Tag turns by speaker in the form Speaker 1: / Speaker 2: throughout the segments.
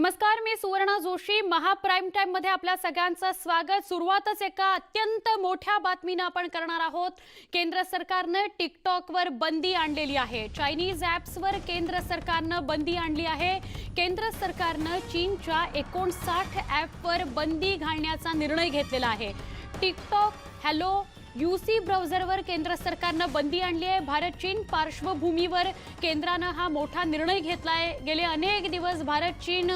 Speaker 1: नमस्कार मी सुवर्णा जोशी. महाप्राईम टाइममध्ये आपल्या सगळ्यांचं स्वागत. सुरुवातच एका अत्यंत मोठ्या बातमीनं आपण करणार आहोत. केंद्र सरकारनं टिकटॉकवर बंदी आणलेली आहे. चायनीज ॲप्सवर केंद्र सरकारनं बंदी आणली आहे. केंद्र सरकारनं चीनच्या एकोणसाठ ॲपवर बंदी घालण्याचा निर्णय घेतलेला आहे. टिकटॉक हॅलो यूसी ब्राउझरवर केंद्र सरकारनं बंदी आणली आहे. भारत चीन पार्श्वभूमीवर केंद्रानं हा मोठा निर्णय घेतला आहे गेले अनेक दिवस भारत चीन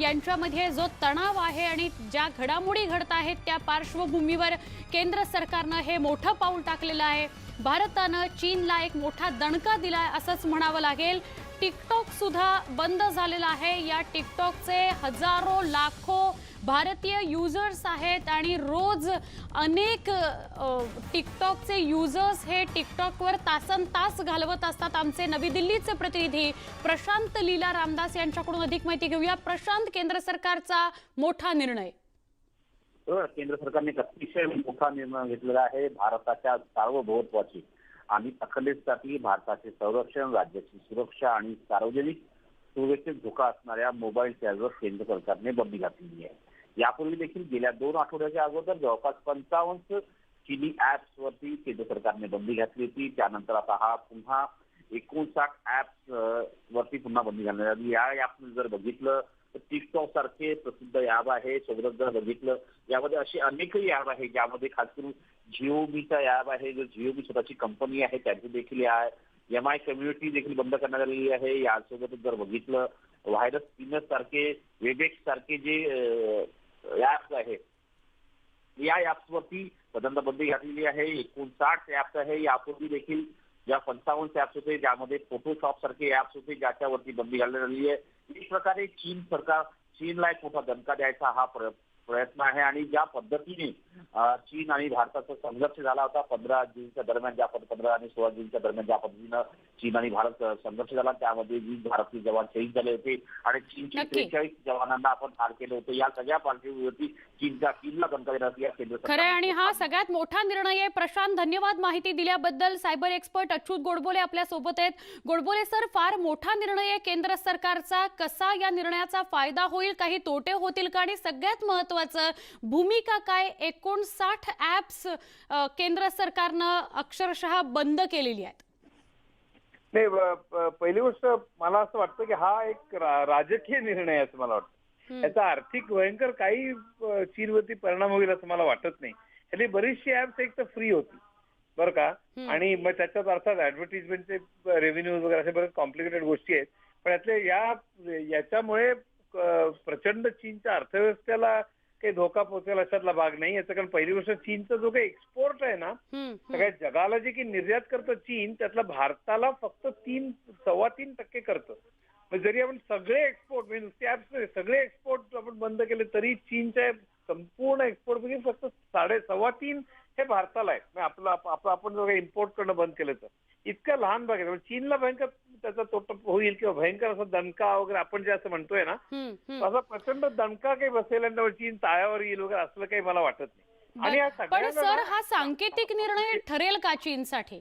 Speaker 1: यांच्यामध्ये जो तणाव आहे आणि ज्या घडामोडी घडत आहेत त्या पार्श्वभूमीवर केंद्र सरकारनं हे मोठं पाऊल टाकलेलं आहे. भारतानं चीनला एक मोठा दणका दिलाय असंच म्हणावं लागेल. टिकटॉकसुद्धा बंद झालेला आहे. या टिकटॉकचे हजारो लाखो भारतीय युजर्स आहेत आणि रोज अनेक टिकटॉकचे युजर्स हे टिकटॉकवर तासन तास घालवत असतात. आमचे नवी दिल्लीचे प्रतिनिधी प्रशांत लीला रामदास यांच्याकडून अधिक माहिती घेऊया. प्रशांत केंद्र सरकारचा मोठा निर्णय.
Speaker 2: हो, केंद्र सरकारने अतिशय मोठा निर्णय घेतलेला आहे भारताच्या सार्वभौमत्वाची. आणि अखंडतेसाठी भारताचे संरक्षण राज्याची सुरक्षा आणि सार्वजनिक सुरक्षेत धोका असणाऱ्या मोबाईल सेलवर केंद्र सरकारने बंदी घातलेली आहे. यापूर्वी देखील गेल्या दोन आठवड्याच्या अगोदर जवळपास पंचावन्न चिनी ऍप्स वरती केंद्र सरकारने बंदी घातली होती. त्यानंतर आता हा पुन्हा एकोणसाठ ऍप्स वरती पुन्हा बंदी घालण्यात आली. या ऍप जर बघितलं तर टिकटॉक सारखे प्रसिद्ध ॲप आहे सोबतच जर बघितलं यामध्ये असे अनेकही ॲप आहे ज्यामध्ये खास करून जिओबीचा ॲप आहे जो जिओबी स्वतःची कंपनी आहे त्याची देखील एम आय कम्युनिटी देखील बंद करण्यात आलेली आहे. यासोबतच जर बघितलं व्हायरस स्पिनर सारखे वेबेक्स सारखे जे या ऍप्सवरती प्रचंड बंदी घातलेली आहे. एकोणसाठ ऍप्स आहे. यापूर्वी देखील ज्या पंचावन्न ऍप्स होते ज्यामध्ये फोटोशॉप सारखे ऍप्स होते ज्याच्यावरती बंदी घालण्यात आलेली आहे. एक प्रकारे चीन सरकार चीनला एक मोठा दणका द्यायचा हा प्रयत्न आहे आणि ज्या पद्धतीने चीन आणि भारताचा संघर्ष झाला होता पंधरा जूनच्या दरम्यान ज्या पंधरा आणि सोळा जूनच्या दरम्यान ज्या पद्धतीनं चीन आणि भारत संघर्ष झाला. त्यामध्ये वीस भारतीय जवान शहीद झाले होते. आणि चीनचे. त्रेचाळीस जवानांना आपण ठार केलं होतं. या सगळ्या पार्श्वभूमीवरती चीनच्या चीनला दणका देण्यासाठी या केंद्र
Speaker 1: खरं आणि हा सगळ्यात मोठा निर्णय आहे. प्रशांत धन्यवाद माहिती दिल्याबद्दल. सायबर एक्सपर्ट अच्युत गोडबोले आपल्यासोबत आहेत. गोडबोले सर फार मोठा निर्णय आहे केंद्र सरकारचा. कसा या निर्णयाचा फायदा होईल? काही तोटे होतील का? आणि सगळ्यात महत्वाचं भूमिका काय? एकोणसाठ ऍप्स केंद्र सरकारनं अक्षरशः बंद केलेली आहेत.
Speaker 3: नाही पहिली गोष्ट मला असं वाटतं की हा एक राजकीय निर्णय असं मला वाटतं. याचा आर्थिक भयंकर काही चीनवरती परिणाम होईल असं मला वाटत नाही. यातली बरीचशी ऍप्स एक तर फ्री होती. बरं का. आणि मग त्याच्यात अर्थात ऍडव्हर्टिजमेंटचे रेव्हेन्यू वगैरे असे बरेच कॉम्प्लिकेटेड गोष्टी आहेत. पण यातले या याच्यामुळे प्रचंड चीनच्या अर्थव्यवस्थेला काही धोका पोहोचेल अशातला भाग नाही याचं कारण पहिली गोष्ट चीनचा जो काही एक्सपोर्ट आहे ना. सगळ्या जगाला जे की निर्यात करतं चीन त्यातलं भारताला फक्त तीन सव्वा तीन टक्के करतं. जरी आपण सगळे एक्सपोर्ट म्हणजे नुसते सगळे एक्सपोर्ट आपण बंद केले तरी चीनच्या संपूर्ण एक्सपोर्टमध्ये फक्त साडे सव्वा तीन हे भारताला आहे. म्हणजे आपलं आप- आपलं आपण जर इम्पोर्ट करणं बंद केलं तर. इतका लहान भाग आहे चीनला भयंकर त्याचा तोटा होईल किंवा भयंकर असा दणका वगैरे आपण जे असं म्हणतोय ना. असा प्रचंड दणका काही बसेल आणि चीन तायावर येईल वगैरे असलं काही मला वाटत नाही. आणि
Speaker 1: पण सर हा सांकेतिक निर्णय ठरेल का चीनसाठी?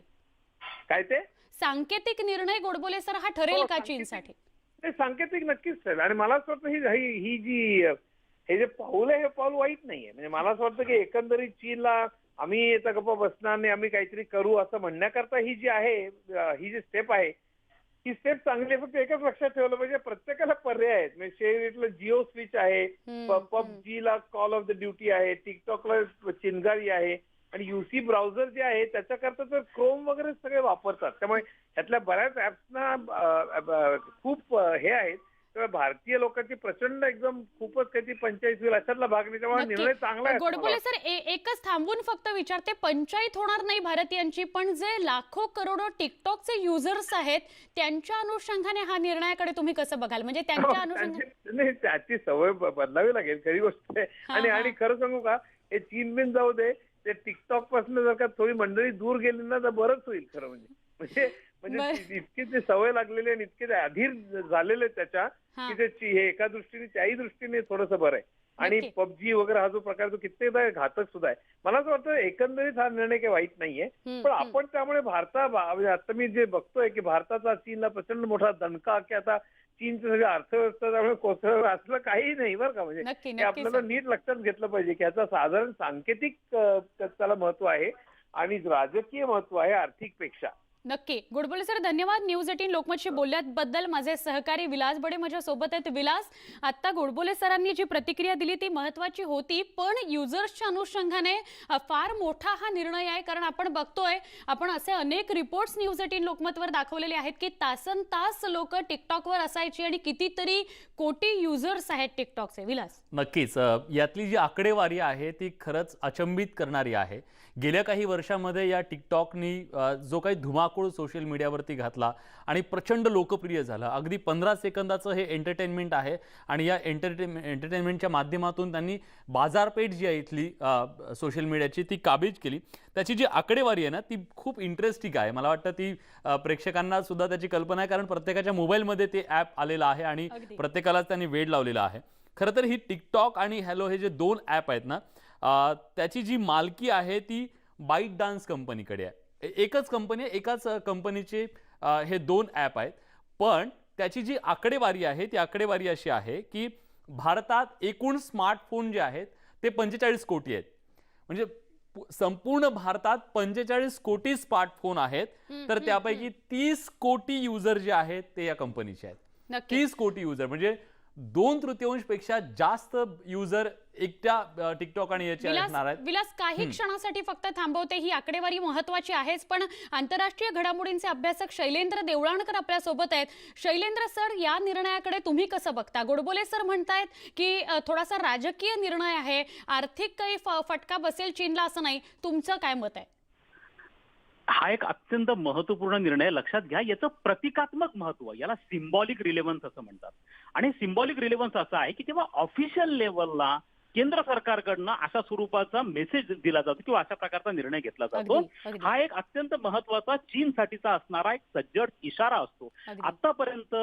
Speaker 3: काय ते?
Speaker 1: सांकेतिक निर्णय गोडबोले सर हा ठरेल
Speaker 3: हो,
Speaker 1: का. चीनसाठी?
Speaker 3: सांकेतिक नक्कीच ठरेल. आणि मला असं वाटतं ही ही जी हे जे पाऊल आहे हे पाऊल वाईट नाहीये. म्हणजे मला असं वाटतं की एकंदरीत चीनला आम्ही गप्पा बसणार नाही आम्ही काहीतरी करू असं म्हणण्याकरता ही जी आहे ही जी स्टेप आहे ही स्टेप चांगली आहे फक्त एकच लक्षात ठेवलं पाहिजे प्रत्येकाला पर्याय आहेत. म्हणजे शेअर जिओ स्विच आहे
Speaker 1: हम्म.
Speaker 3: पबजीला कॉल ऑफ द ड्युटी आहे टिकटॉकला चिनगारी आहे आणि युसी ब्राउझर जे आहे त्याच्याकरता तर क्रोम वगैरे सगळे वापरतात. त्यामुळे ह्यातल्या बऱ्याच ऍप्सना खूप हे आहेत. भारतीय लोकांची प्रचंड एकदम खूपच काही पंचायत होईल अशातला भाग नाही. त्यामुळे. निर्णय चांगला आहे
Speaker 1: गोडबोले सर एकच थांबून फक्त विचारते पंचायत होणार नाही भारतीयांची पण जे लाखो करोडो टिकटॉकचे युजर्स आहेत त्यांच्या अनुषंगाने हा निर्णयाकडे तुम्ही कसं बघाल? म्हणजे त्यांच्या अनुषंगाने
Speaker 3: त्यांची- नाही त्याची सवय बदलावी लागेल खरी गोष्ट आहे.
Speaker 1: हा,
Speaker 3: आणि
Speaker 1: हा.
Speaker 3: आणि खरं सांगू का हे चीन बिन जाऊ दे ते टिकटॉकपासून जर का थोडी मंडळी दूर गेली ना तर बरंच होईल खरं म्हणजे. म्हणजे म्हणजे इतकी ते सवय लागलेली आणि इतके ते अधीर झालेले त्याच्या. की ते हे एका दृष्टीने त्याही दृष्टीने थोडंसं बरं आहे आणि. पबजी वगैरे हा जो प्रकार तो कित्येकदा घातक सुद्धा आहे मला असं वाटतं एकंदरीत हा निर्णय काही वाईट नाहीये पण. आपण त्यामुळे भारता म्हणजे आता मी जे बघतोय की भारताचा चीनला प्रचंड मोठा दणका की आता चीनचं सगळं अर्थव्यवस्था त्यामुळे कोसळ असलं काही नाही बरं का म्हणजे हे आपल्याला. नीट लक्षात घेतलं पाहिजे की याचा साधारण सांकेतिक त्याला महत्त्व आहे आणि राजकीय महत्त्व आहे आर्थिकपेक्षा
Speaker 1: नक्की. गुडबोले सर. धन्यवाद. न्यूज एटीन लोकमतशी बोलल्याबद्दल माझे सहकारी विलास बडे माझ्या सोबत आहेत. विलास आता गोडबोले सरांनी जी प्रतिक्रिया दिली ती महत्वाची होती पण युजर्सच्या अनुषंगाने फार मोठा हा निर्णय आहे. कारण आपण बघतोय आपण असे अनेक रिपोर्ट्स न्यूज एटीन लोकमतवर दाखवलेले आहेत की तासन तास लोक टिकटॉकवर असायची आणि कितीतरी कोटी युजर्स आहेत टिकटॉकचे. विलास.
Speaker 4: नक्कीच. यातली जी आकडेवारी आहे ती खरंच अचंबित करणारी आहे. गेल्या काही वर्षामध्ये या टिकटॉकनी जो काही धुमाकूळ सोशल मीडियावरती घातला आणि प्रचंड लोकप्रिय झालं. अगदी पंधरा सेकंदाचं हे एंटरटेनमेंट आहे आणि या एंटरटेन एंटरटेनमेंटच्या माध्यमातून त्यांनी बाजारपेठ जी आहे इथली सोशल मीडियाची ती काबीज केली. त्याची जी आकडेवारी आहे ना ती खूप इंटरेस्टिंग आहे. मला वाटतं ती प्रेक्षकांना सुद्धा त्याची कल्पना आहे कारण प्रत्येकाच्या मोबाईलमध्ये ते ॲप आलेलं आहे आणि. प्रत्येकालाच त्यांनी वेळ लावलेला आहे. खरं तर ही टिकटॉक आणि हॅलो हे जे दोन ॲप आहेत ना त्याची जी मालकी आहे ती बाईट डान्स कंपनीकडे आहे. एकच कंपनी आहे एकाच कंपनीचे हे दोन ॲप आहेत. पण त्याची जी आकडेवारी आहे ती आकडेवारी अशी आहे की भारतात एकूण स्मार्टफोन जे आहेत ते पंचेचाळीस कोटी आहेत. म्हणजे संपूर्ण भारतात पंचेचाळीस कोटी स्मार्टफोन आहेत तर त्यापैकी तीस कोटी युजर जे आहेत ते या कंपनीचे आहेत. तीस कोटी युजर म्हणजे दोन तृतीयांशपेक्षा जास्त युजर एकट्या टिकटॉक आणि याचे
Speaker 1: विलास
Speaker 4: असणार आहेत.
Speaker 1: विलास काही क्षणासाठी फक्त थांबवते. ही आकडेवारी महत्वाची आहेच पण आंतरराष्ट्रीय घडामोडींचे अभ्यासक शैलेंद्र देवळाणकर आपल्यासोबत आहेत. शैलेंद्र सर या निर्णयाकडे तुम्ही कसं बघता? गोडबोले सर म्हणतायत की थोडासा राजकीय निर्णय आहे. आर्थिक काही फटका बसेल चीनला असं नाही. तुमचं काय मत आहे?
Speaker 5: हा एक अत्यंत महत्त्वपूर्ण निर्णय. लक्षात घ्या याचं प्रतिकात्मक महत्त्व याला सिम्बॉलिक रिलेव्हन्स असं म्हणतात. आणि सिम्बॉलिक रिलेव्हन्स असा आहे की तेव्हा ऑफिशियल लेवलला केंद्र सरकारकडनं अशा स्वरूपाचा मेसेज दिला जातो किंवा अशा प्रकारचा निर्णय घेतला जातो. हा एक अत्यंत महत्त्वाचा चीनसाठीचा असणारा एक सज्जड इशारा असतो. आतापर्यंत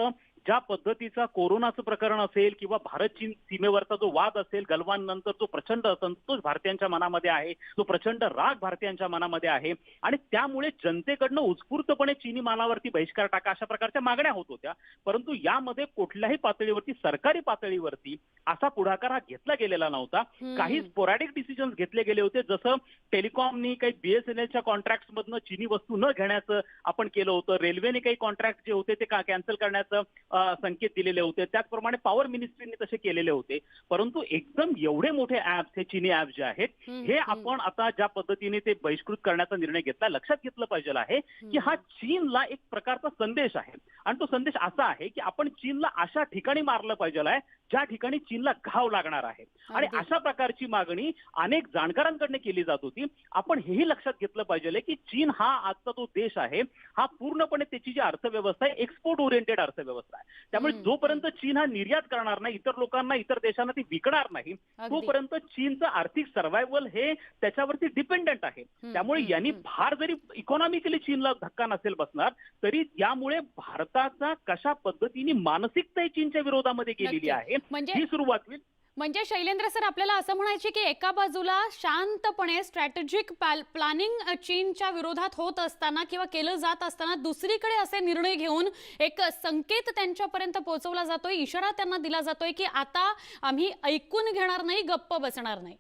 Speaker 5: ज्या पद्धतीचा कोरोनाचं प्रकरण असेल किंवा भारत चीन सीमेवरचा जो वाद असेल गलवान नंतर जो प्रचंड असंतोष भारतीयांच्या मनामध्ये आहे जो प्रचंड राग भारतीयांच्या मनामध्ये आहे. आणि त्यामुळे जनतेकडनं उत्स्फूर्तपणे चीनी मालावरती बहिष्कार टाका अशा प्रकारच्या मागण्या होत होत्या. परंतु यामध्ये कुठल्याही पातळीवरती सरकारी पातळीवरती असा पुढाकार हा घेतला गेलेला नव्हता. काही स्पोरॅडिक डिसिजन घेतले गेले होते. जसं टेलिकॉमनी काही बीएसएनएलच्या कॉन्ट्रॅक्ट मधनं चीनी वस्तू न घेण्याचं आपण केलं होतं. रेल्वेने काही कॉन्ट्रॅक्ट जे होते ते कॅन्सल करण्याचं. संकेत दिलेले होते. त्याचप्रमाणे पॉवर मिनिस्ट्रीने तसे केलेले होते. परंतु एकदम एवढे मोठे ऍप्स हे चीनी ऍप जे आहेत हे. आपण आता ज्या पद्धतीने ते बहिष्कृत करण्याचा निर्णय घेतला लक्षात घेतलं पाहिजे आहे की हा चीनला एक प्रकारचा संदेश आहे. आणि तो संदेश असा आहे की आपण चीनला अशा ठिकाणी मारलं पाहिजे आहे ज्या ठिकाणी चीनला घाव लागणार आहे. आणि. अशा प्रकारची मागणी अनेक जाणकारांकडनं केली जात होती. आपण हेही लक्षात घेतलं पाहिजे की चीन हा आजचा जो देश आहे हा पूर्णपणे त्याची जी अर्थव्यवस्था आहे एक्सपोर्ट ओरिएंटेड अर्थव्यवस्था आहे त्यामुळे. जोपर्यंत चीन हा निर्यात करणार नाही इतर लोकांना इतर देशांना ती विकणार नाही. तोपर्यंत चीनचं आर्थिक सर्व्हायवल हे त्याच्यावरती डिपेंडंट आहे त्यामुळे यांनी. फार जरी इकॉनॉमिकली चीनला धक्का नसेल बसणार तरी यामुळे भारताचा कशा पद्धतीने मानसिकता चीनच्या विरोधामध्ये गेलेली. आहे
Speaker 1: म्हणजे
Speaker 5: ही सुरुवात होईल
Speaker 1: म्हणजे शैलेंद्र सर आपल्याला असं म्हणायचे की एका बाजूला शांतपणे स्ट्रॅटेजिक प्लॅनिंग चीनच्या विरोधात होत असताना किंवा केलं जात असताना दुसरीकडे असे निर्णय घेऊन एक संकेत त्यांच्यापर्यंत पोहोचवला जातोय इशारा त्यांना दिला जातोय की आता आम्ही ऐकून घेणार नाही गप्प बसणार नाही.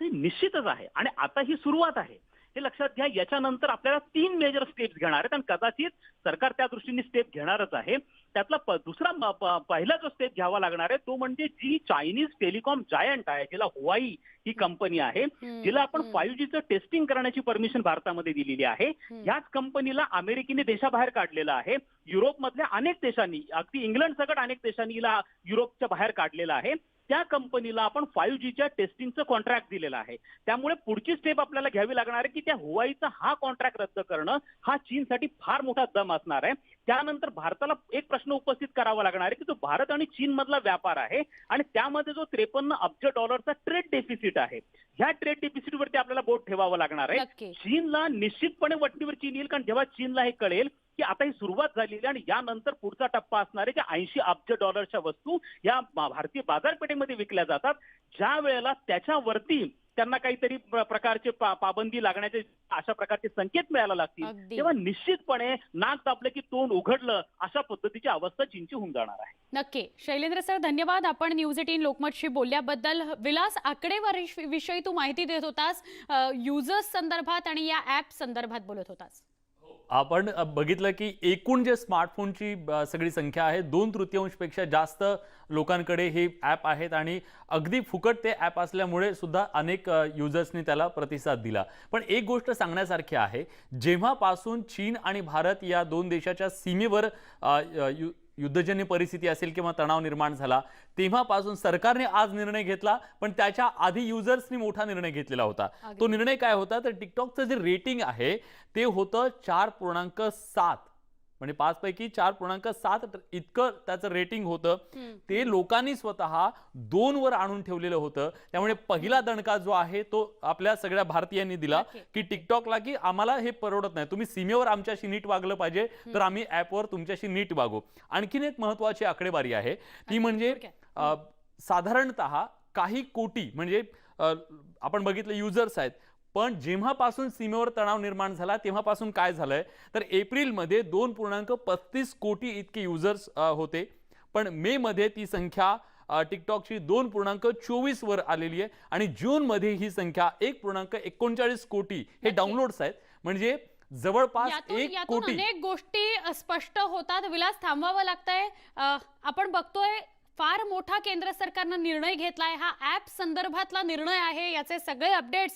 Speaker 5: ते निश्चितच आहे आणि आता ही सुरुवात आहे. हे लक्षात घ्या याच्यानंतर आपल्याला तीन मेजर स्टेप्स घेणार आहेत आणि कदाचित सरकार त्या दृष्टीने स्टेप घेणारच आहे. त्यातला दुसरा पहिला जो स्टेप घ्यावा लागणार आहे तो म्हणजे जी चायनीज टेलिकॉम जायंट आहे जिला हुवाई ही कंपनी आहे जिला आपण फाईव्ह जीचं टेस्टिंग करण्याची परमिशन भारतामध्ये दिलेली आहे. ह्याच कंपनीला अमेरिकेने देशाबाहेर काढलेलं आहे. युरोपमधल्या अनेक देशांनी अगदी इंग्लंड सकट अनेक देशांनी हिला युरोपच्या बाहेर काढलेलं आहे. त्या कंपनीला आपण फाईव्ह जीच्या टेस्टिंगचं कॉन्ट्रॅक्ट दिलेलं आहे. त्यामुळे पुढची स्टेप आपल्याला घ्यावी लागणार आहे की त्या हुवाईचा हा कॉन्ट्रॅक्ट रद्द करणं हा चीनसाठी फार मोठा दम असणार आहे. त्यानंतर भारताला एक प्रश्न उपस्थित करावा लागणार आहे की जो भारत आणि चीन मधला व्यापार आहे आणि त्यामध्ये जो त्रेपन्न अब्ज डॉलरचा ट्रेड डेफिसिट आहे ह्या ट्रेड डेफिसिटवरती आपल्याला बोट ठेवावं लागणार आहे. चीनला निश्चितपणे वटणीवर चीन येईल कारण जेव्हा चीनला हे कळेल की आता ही सुरुवात झालेली आणि यानंतर पुढचा टप्पा असणार आहे की ऐंशी अब्ज डॉलरच्या वस्तू या भारतीय बाजारपेठेमध्ये विकल्या जातात. ज्या वेळेला त्याच्यावरती त्यांना काहीतरी प्र- प्रकारचे पा- पाबंदी लागण्याचे अशा प्रकारचे संकेत मिळायला लागतील. तेव्हा निश्चितपणे नाक दाबलं की तोंड उघडलं अशा पद्धतीची अवस्था चीनची होऊन जाणार आहे.
Speaker 1: नक्की. शैलेंद्र सर धन्यवाद. आपण न्यूज एटीन लोकमतशी बोलल्याबद्दल. विलास आकडेवारी विषयी तू माहिती देत होतास. युजर्स संदर्भात आणि या ऍप संदर्भात बोलत होतास.
Speaker 4: आपण बघितलं की एकूण जे स्मार्टफोनची सगळी संख्या आहे दोन तृतीयांशपेक्षा जास्त लोकांकडे हे ॲप आहेत आणि अगदी फुकट ते ॲप असल्यामुळे सुद्धा अनेक युजर्सनी त्याला प्रतिसाद दिला. पण एक गोष्ट सांगण्यासारखी आहे जेव्हापासून चीन आणि भारत या दोन देशाच्या सीमेवर यु- युद्धजन्य परिस्थिती असेल किंवा तणाव निर्माण झाला तेव्हापासून सरकारने आज निर्णय घेतला पण त्याच्या आधी युजर्सनी मोठा निर्णय घेतलेला होता. तो निर्णय काय होता? तर टिकटॉकचं जे रेटिंग आहे ते होतं चार पूर्णांक सात. म्हणजे पाच पैकी चार पूर्णांक सात इतकं त्याचं रेटिंग होतं. ते लोकांनी स्वतः दोन वर आणून ठेवलेलं होतं. त्यामुळे पहिला दणका जो आहे तो आपल्या सगळ्या भारतीयांनी दिला. की टिकटॉकला की आम्हाला हे परवडत नाही. तुम्ही सीमेवर आमच्याशी नीट वागलं पाहिजे तर आम्ही ऍपवर तुमच्याशी नीट वागू. आणखीन एक महत्वाची आकडेवारी आहे. ती म्हणजे साधारणतः काही कोटी म्हणजे आपण बघितलं युजर्स आहेत. पण जेव्हापासून सीमेवर तणाव निर्माण झाला तेव्हापासून काय झालंय? तर एप्रिलमध्ये दोन पूर्णांक पस्तीस कोटी इतके युजर्स होते. पण मे मध्ये ती संख्या टिकटॉकची दोन पूर्णांक चोवीस वर आलेली आहे आणि जूनमध्ये ही संख्या एक पूर्णांक एकोणचाळीस कोटी हे
Speaker 1: नक्की.
Speaker 4: डाउनलोड्स आहेत. म्हणजे जवळपास एक कोटी.
Speaker 1: अनेक गोष्टी स्पष्ट होतात. विलास थांबवावं लागतंय. आपण बघतोय फार मोठा केंद्र सरकारनं निर्णय घेतलाय. हा ऍप संदर्भातला निर्णय आहे. याचे सगळे अपडेट्स